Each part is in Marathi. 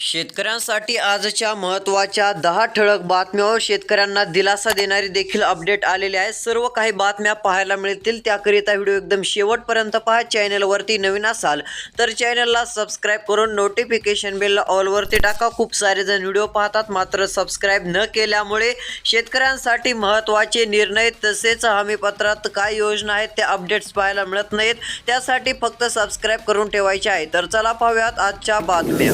शेतकऱ्यांसाठी आजच्या महत्त्वाच्या दहा ठळक बातम्यावर शेतकऱ्यांना दिलासा देणारी देखील अपडेट आलेले आहे. सर्व काही बातम्या पाहायला मिळतील. त्याकरिता व्हिडिओ एकदम शेवटपर्यंत पहा. चॅनलवरती नवीन असाल तर चॅनलला सबस्क्राईब करून नोटिफिकेशन बेलला ऑलवरती टाका. खूप सारे जण व्हिडिओ पाहतात. मात्र सबस्क्राईब न केल्यामुळे शेतकऱ्यांसाठी महत्त्वाचे निर्णय तसेच हमीपत्रात काय योजना आहेत त्या अपडेट्स पाहायला मिळत नाहीत. त्यासाठी फक्त सबस्क्राईब करून ठेवायचे आहे. तर चला पाहूयात आजच्या बातम्या.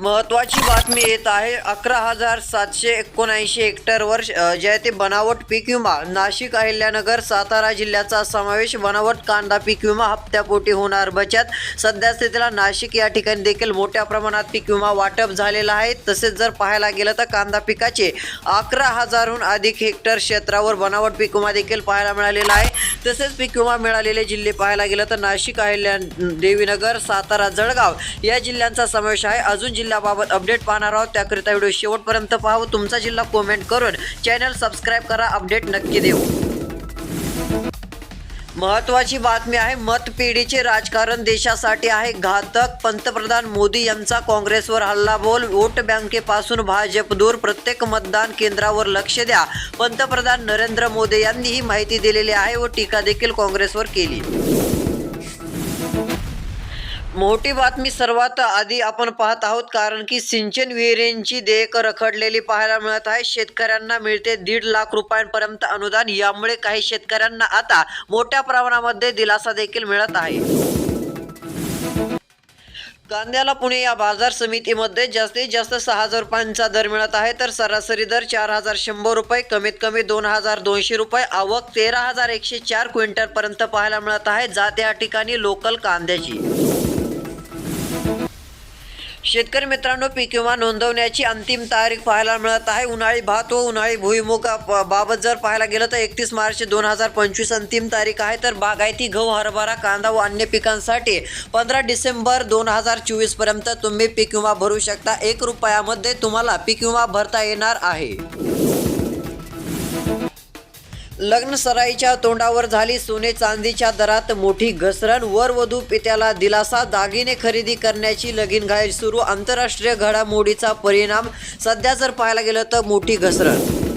महत्त्वाची बातमी येत आहे. अकरा हजार सातशे एकोणऐंशी हेक्टरवर जे आहे ते बनावट पीक विमा नाशिक अहिल्यानगर सातारा जिल्ह्याचा समावेश. बनावट कांदा पीक विमा हप्त्यापोटी होणार बचत. सध्या स्थितीला नाशिक या ठिकाणी देखील मोठ्या प्रमाणात पीक विमा वाटप झालेला आहे. तसेच जर पाहायला गेलं तर कांदा पिकाचे अकरा हजारहून अधिक हेक्टर क्षेत्रावर बनावट पीक विमा देखील पाहायला मिळालेला आहे. तसेच पीक विमा मिळालेले जिल्हे पाहायला गेलं तर नाशिक अहिल्या देवीनगर सातारा जळगाव या जिल्ह्यांचा समावेश आहे. अजून जिल्हा जिल्ह्याबाबत अपडेट पाहणार आहोत. त्याकरिता व्हिडिओ शेवटपर्यंत पाहावं तुमचा जिल्हा कमेंट करून चॅनल सबस्क्राईब करा. अपडेट नक्की देऊ. महत्वाची बातमी आहे मतपेढीचे राजकारण देशासाठी आहे घातक. पंतप्रधान मोदी यांचा काँग्रेसवर हल्लाबोल. वोट बँकेपासून भाजप दूर. प्रत्येक मतदान केंद्रावर लक्ष द्या. पंतप्रधान नरेंद्र मोदी यांनी ही माहिती दिलेली आहे व टीका देखील काँग्रेसवर केली. मोठी बातमी सर्वात आधी आपण पाहत आहोत कारण की सिंचन विहिरींची देयक रखडलेली पाहायला मिळत आहे. शेतकऱ्यांना मिळते दीड लाख रुपयांपर्यंत अनुदान. यामुळे काही शेतकऱ्यांना आता मोठ्या प्रमाणामध्ये दिलासा देखील मिळत आहे. कांद्याला पुणे या बाजार समितीमध्ये जास्तीत जास्त सहा हजार रुपयांचा दर मिळत आहे. तर सरासरी दर चार हजार शंभर रुपये कमीत कमी दोन हजार दोनशे रुपये. आवक तेरा हजार एकशे चार क्विंटलपर्यंत पाहायला मिळत आहे. जात या ठिकाणी लोकल कांद्याची. शेतकरी मित्रांनो पीक विमा नोंदवण्याची अंतिम तारीख पाहायला मिळत आहे. उन्हाळी भात व उन्हाळी भुईमुग बाबत जर पाहायला गेलं तर एकतीस मार्च दोन हजार पंचवीस अंतिम तारीख आहे. तर बागायती गहू हरभरा कांदा व अन्य पिकांसाठी पंधरा डिसेंबर दोन हजार चोवीसपर्यंत तुम्ही पीक विमा भरू शकता. एक रुपयामध्ये तुम्हाला पीक विमा भरता येणार आहे. लग्न सराईच्या तोंडावर झाली सोने चांदीच्या दरात मोठी घसरण. वर वधू पित्याला दिलासा. दागिने खरेदी करण्याची लगीन घाई सुरू. आंतरराष्ट्रीय घडामोडीचा परिणाम. सध्या जर पाहायला गेलं तर मोठी घसरण.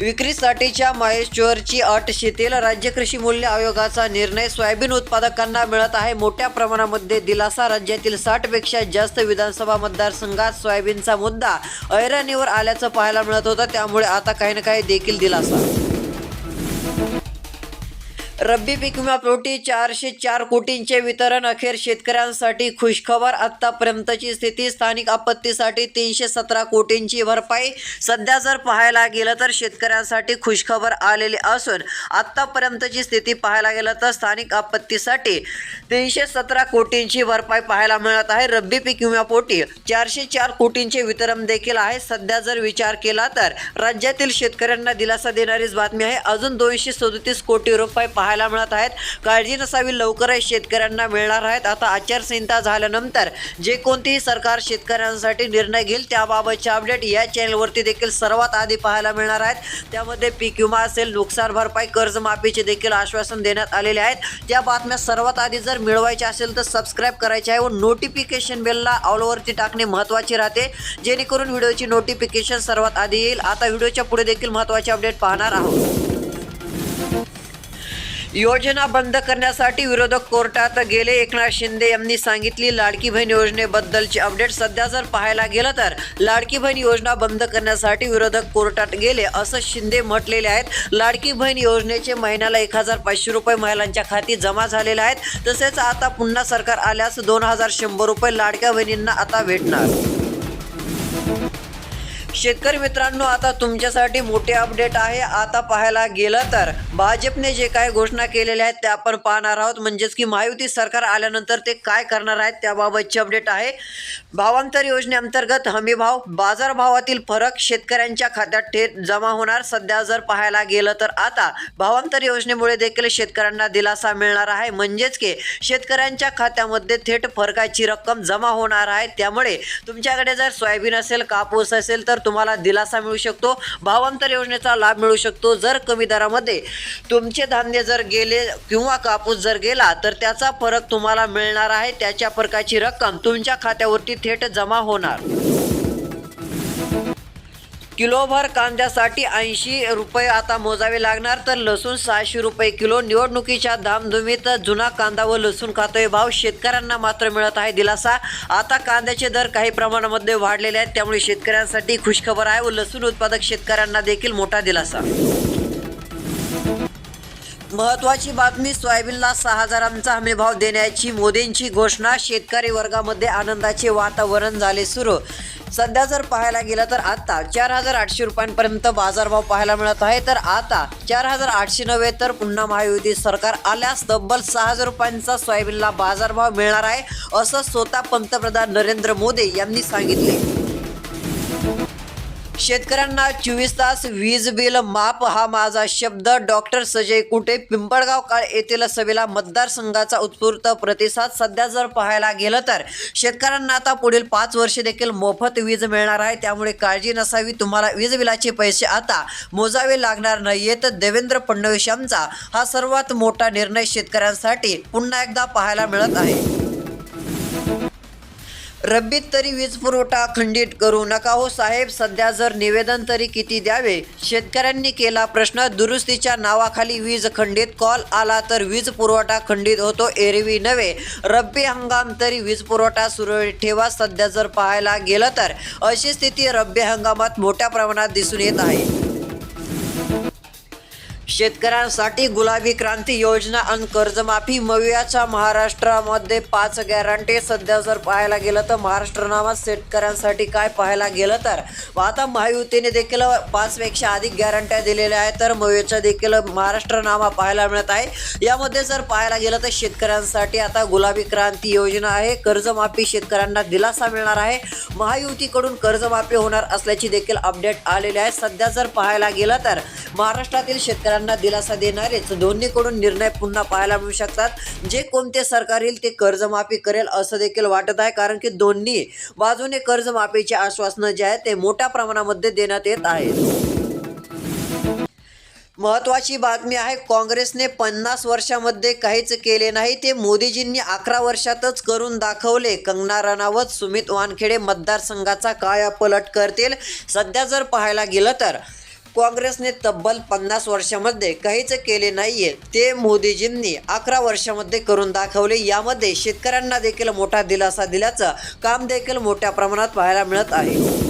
विक्रीसाठीच्या महेश्वरची अट शिथिल. राज्य कृषी मूल्य आयोगाचा निर्णय सोयाबीन उत्पादकांना मिळत आहे. मोठ्या प्रमाणामध्ये दिलासा राज्यातील साठपेक्षा जास्त विधानसभा मतदारसंघात सोयाबीनचा मुद्दा ऐरणीवर आल्याचं पाहायला मिळत होतं. त्यामुळे आता काही ना काही देखील दिलासा. रब्बी पीक विमा पोटी चारशे चार कोटींचे वितरण. अखेर शेतकऱ्यांसाठी खुशखबर. आत्तापर्यंतची स्थिती स्थानिक आपत्तीसाठी तीनशे सतरा कोटींची भरपाई. सध्या जर पाहायला गेलं तर शेतकऱ्यांसाठी खुशखबर आलेली असून आत्तापर्यंतची स्थिती पाहायला गेलं तर स्थानिक आपत्तीसाठी तीनशे सतरा कोटींची भरपाई पाहायला मिळत आहे. रब्बी पीक विम्यापोटी चारशे चार कोटींचे वितरण देखील आहे. सध्या जर विचार केला तर राज्यातील शेतकऱ्यांना दिलासा देणारीच बातमी आहे. अजून दोनशे सदोतीस कोटी रुपये पाहायला मिळत आहेत. काळजी नसावी लवकरच शेतकऱ्यांना मिळणार आहेत. आता आचारसंहिता झाल्यानंतर जे कोणतेही सरकार शेतकऱ्यांसाठी निर्णय घेईल त्याबाबतचे अपडेट या चॅनलवरती देखील सर्वात आधी पाहायला मिळणार आहेत. त्यामध्ये पीक विमा असेल नुकसान भरपाई कर्जमाफीचे देखील आश्वासन देण्यात आलेले आहेत. त्या बातम्या सर्वात आधी जर मिळवायच्या असेल तर सबस्क्राईब करायचे आहे व नोटिफिकेशन बेलला ऑलवरती टाकणे महत्त्वाचे राहते. जेणेकरून व्हिडिओची नोटिफिकेशन सर्वात आधी येईल. आता व्हिडिओच्या पुढे देखील महत्त्वाचे अपडेट पाहणार आहोत. योजना बंद करण्यासाठी विरोधक कोर्टात गेले. एकनाथ शिंदे यांनी सांगितली लाडकी बहीण योजनेबद्दलची अपडेट सध्या जर पाहायला गेलं तर लाडकी बहीण योजना बंद करण्यासाठी विरोधक कोर्टात गेले असं शिंदे म्हटलेले आहेत. लाडकी बहीण योजनेचे महिन्याला एक हजार पाचशे रुपये महिलांच्या खाती जमा झालेले आहेत. तसेच आता पुन्हा सरकार आल्यास दोन हजार शंभर रुपये लाडक्या बहिणींना आता भेटणार. शेतकरी मित्रांनो आता तुमच्यासाठी मोठे अपडेट आहे. आता पाहायला गेलं तर भाजपने जे काही घोषणा केलेल्या आहेत त्या आपण पाहणार आहोत. म्हणजेच की महायुती सरकार आल्यानंतर ते काय करणार आहेत त्याबाबतची अपडेट आहे. भावांतर योजनेअंतर्गत हमीभाव बाजारभावातील फरक शेतकऱ्यांच्या खात्यात थेट जमा होणार. सध्या जर पाहायला गेलं तर आता भावांतर योजनेमुळे देखील शेतकऱ्यांना दिलासा मिळणार आहे. म्हणजेच की शेतकऱ्यांच्या खात्यामध्ये थेट फरकाची रक्कम जमा होणार आहे. त्यामुळे तुमच्याकडे जर सोयाबीन असेल कापूस असेल तर तुम्हाला दिलासा मिळू शकतो भावांतर योजनेचा लाभ मिळू शकतो जर कमी दरामध्ये तुमचे धान्य जर गेले किंवा कापूस जर गेला तर त्याचा फरक तुम्हाला मिळणार आहे. त्याच्या फरकाची रक्कम तुमच्या खात्यावरती थेट जमा होणार. किलोभर कांद्यासाठी ऐंशी रुपये आता मोजावे लागणार तर लसूण सहाशे रुपये किलो. निवडणुकीच्या धामधुमीत जुना कांदा व लसूण खातोय भाव शेतकऱ्यांना मात्र मिळत आहे दिलासा. आता कांद्याचे दर काही प्रमाणामध्ये वाढलेले आहेत त्यामुळे शेतकऱ्यांसाठी खुशखबर आहे व लसूण उत्पादक शेतकऱ्यांना देखील मोठा दिलासा. महत्वाची बातमी सोयाबीनला सहा हजारांचा हमीभाव देण्याची मोदींची घोषणा. शेतकरी वर्गामध्ये आनंदाचे वातावरण झाले सुरू. सध्या जर पाहायला गेलं तर आता चार हजार आठशे रुपयांपर्यंत बाजारभाव पाहायला मिळत आहे. तर आता चार हजार आठशे नव्हे तर पुन्हा महायुती सरकार आल्यास तब्बल सहा हजार रुपयांचा सोयाबीनला बाजारभाव मिळणार आहे असं स्वतः पंतप्रधान नरेंद्र मोदी यांनी सांगितले. शेतकऱ्यांना चोवीस तास वीज बिल माफ हा माझा शब्द. डॉक्टर सजय कुटे पिंपळगाव काळ येथील सभेला मतदारसंघाचा उत्स्फूर्त प्रतिसाद सध्या जर पाहायला गेलं तर. शेतकऱ्यांना आता पुढील पाच वर्षे देखील मोफत वीज मिळणार आहे. त्यामुळे काळजी नसावी. तुम्हाला वीज बिलाचे पैसे आता मोजावे लागणार नाहीयेत. देवेंद्र फडणवीस यांचा हा सर्वात मोठा निर्णय शेतकऱ्यांसाठी पुन्हा एकदा पाहायला मिळत आहे. रब्बीत तरी वीज पुरवठा खंडित करू नका हो साहेब. सध्या जर निवेदन तरी किती द्यावे? शेतकऱ्यांनी केला प्रश्न दुरुस्तीच्या नावाखाली वीज खंडित. कॉल आला तर वीज पुरवठा खंडित होतो एरवी नव्हे. रब्बी हंगाम तरी वीज पुरवठा सुरळीत ठेवा सध्या जर पाहायला गेलं तर. अशी स्थिती रब्बी हंगामात मोठ्या प्रमाणात दिसून येत आहे. शेतकऱ्यांसाठी गुलाबी क्रांती योजना आणि कर्जमाफी मवियाच्या महाराष्ट्रामध्ये पाच गॅरंटी सध्या जर पाहायला गेलं तर महाराष्ट्र नावात शेतकऱ्यांसाठी काय पाहायला गेलं तर? आता महायुतीने देखील पाचपेक्षा अधिक गॅरंट्या दिलेल्या आहेत तर मवियाच्या देखील महाराष्ट्र नावा पाहायला मिळत आहे. यामध्ये जर पाहायला गेलं तर शेतकऱ्यांसाठी आता गुलाबी क्रांती योजना आहे. कर्जमाफी शेतकऱ्यांना दिलासा मिळणार आहे. महायुतीकडून कर्जमाफी होणार असल्याची देखील अपडेट आलेली आहे. सध्या जर पाहायला गेलं तर महाराष्ट्रातील शेतकऱ्यांना दिलासा देणारेच दोन्हीकडून निर्णय पुन्हा पाहायला मिळू शकतात. जे कोणते सरकार येईल ते कर्जमाफी करेल असं देखील वाटत आहे. कारण की दोन्ही बाजूने कर्जमाफीचे आश्वासनं जे आहेत ते मोठ्या प्रमाणामध्ये देण्यात येत आहेत. महत्वाची बातमी आहे काँग्रेसने पन्नास वर्षामध्ये काहीच केले नाही. ते मोदीजींनी अकरा वर्षातच करून दाखवले. कंगना रनावत सुमित वानखेडे मतदारसंघाचा कायापलट करतील. सध्या जर पाहायला गेलं तर काँग्रेसने तब्बल पन्नास वर्षामध्ये काहीच केले नाहीये. ते मोदीजींनी अकरा वर्षामध्ये करून दाखवले. यामध्ये शेतकऱ्यांना देखील मोठा दिलासा दिल्याचं काम देखील मोठ्या प्रमाणात पाहायला मिळत आहे.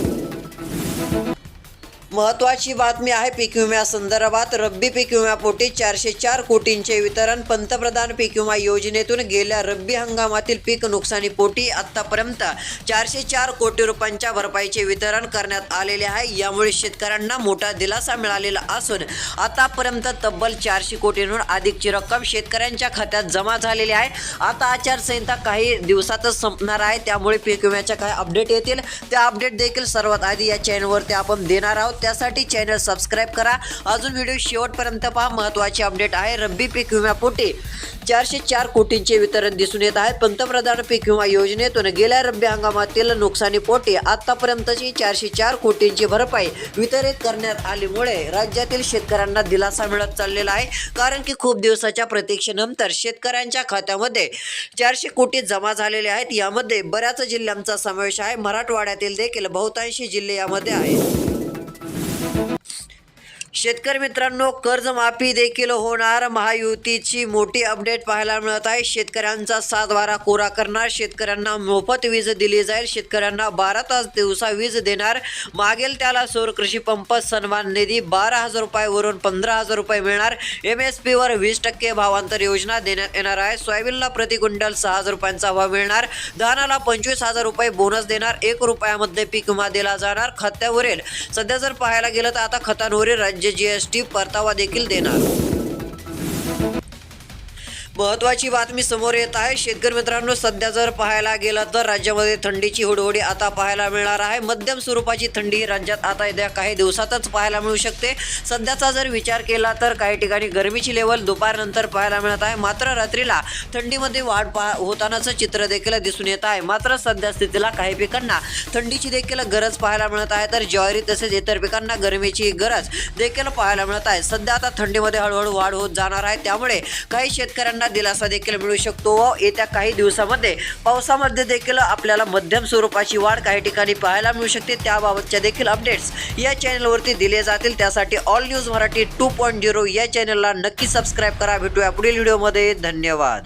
महत्वाची बातमी आहे पीक विम्यासंदर्भात रब्बी पीक विम्यापोटी चारशे चार कोटींचे वितरण पंतप्रधान पीक विमा योजनेतून गेल्या रब्बी हंगामातील पीक नुकसानीपोटी आतापर्यंत चारशे चार कोटी रुपयांच्या भरपाईचे वितरण करण्यात आलेले आहे. यामुळे शेतकऱ्यांना मोठा दिलासा मिळालेला असून आतापर्यंत तब्बल चारशे कोटींहून अधिकची रक्कम शेतकऱ्यांच्या खात्यात जमा झालेली आहे. आता आचारसंहिता काही दिवसातच संपणार आहे. त्यामुळे पीक विम्याच्या काही अपडेट येतील. त्या अपडेट देखील सर्वात आधी या चॅनलवरती आपण देणार आहोत. त्यासाठी चॅनल सबस्क्राईब करा. अजून व्हिडिओ शेवटपर्यंत पहा. महत्त्वाचे अपडेट आहे रब्बी पीक विम्यापोटी चारशे चार कोटींचे वितरण दिसून येत आहे. पंतप्रधान पीक विमा योजनेतून गेल्या रब्बी हंगामातील नुकसानीपोटी आतापर्यंतची चारशे चार कोटींची भरपाई वितरित करण्यात आल्यामुळे राज्यातील शेतकऱ्यांना दिलासा मिळत चाललेला आहे. कारण की खूप दिवसाच्या प्रतीक्षेनंतर शेतकऱ्यांच्या खात्यामध्ये चारशे कोटी जमा झालेले आहेत. यामध्ये बऱ्याच जिल्ह्यांचा समावेश आहे. मराठवाड्यातील देखील बहुतांशी जिल्हे यामध्ये आहेत. शेतकरी मित्रांनो कर्जमाफी देखील होणार. महायुतीची मोठी अपडेट पाहायला मिळत आहे. शेतकऱ्यांचा सात सातबारा कोरा करणार. शेतकऱ्यांना मोफत वीज दिली जाईल. शेतकऱ्यांना बारा तास दिवसा वीज देणार. मागेल त्याला सौर कृषी पंप सन्मान निधी बारा हजार रुपयावरून पंधरा हजार रुपये मिळणार. एम एस पीवर वीस टक्के भावांतर योजना देण्यात येणार आहे. सोयाबीनला प्रति क्विंटल सहा हजार रुपयांचा भाव मिळणार. धानाला पंचवीस हजार रुपये बोनस देणार. एक रुपयामध्ये पीक विमा दिला जाणार. खात्यावरील सध्या जर पाहायला गेलं तर आता खतांवरील राज्य म्हणजे जीएसटी परतावा देखील देणार. महत्वाची बातमी समोर येत आहे. शेतकरी मित्रांनो सध्या जर पाहायला गेलं तर राज्यामध्ये थंडीची हुडहुडी आता पाहायला मिळणार आहे. मध्यम स्वरूपाची थंडी राज्यात आता येत्या काही दिवसातच पाहायला मिळू शकते. सध्याचा जर विचार केला तर काही ठिकाणी गरमीची लेवल दुपारनंतर पाहायला मिळत आहे. मात्र रात्रीला थंडीमध्ये वाढ पा होतानाचं चित्र देखील दिसून येत आहे. मात्र सध्या स्थितीला काही पिकांना थंडीची देखील गरज पाहायला मिळत आहे. तर ज्वारी तसेच इतर पिकांना गरमीची गरज देखील पाहायला मिळत आहे. सध्या आता थंडीमध्ये हळूहळू वाढ होत जाणार आहे. त्यामुळे काही शेतकऱ्यांना शेतकऱ्यांना दिलासा देखील मिळू शकतो. व येत्या काही दिवसामध्ये पावसामध्ये देखील आपल्याला मध्यम स्वरूपाची वाढ काही ठिकाणी पाहायला मिळू शकते. त्याबाबतच्या देखील अपडेट्स या चॅनलवरती दिले जातील. त्यासाठी all news Marathi two point zero या चॅनलला नक्की सबस्क्राईब करा. भेटूया पुढील व्हिडिओमध्ये धन्यवाद.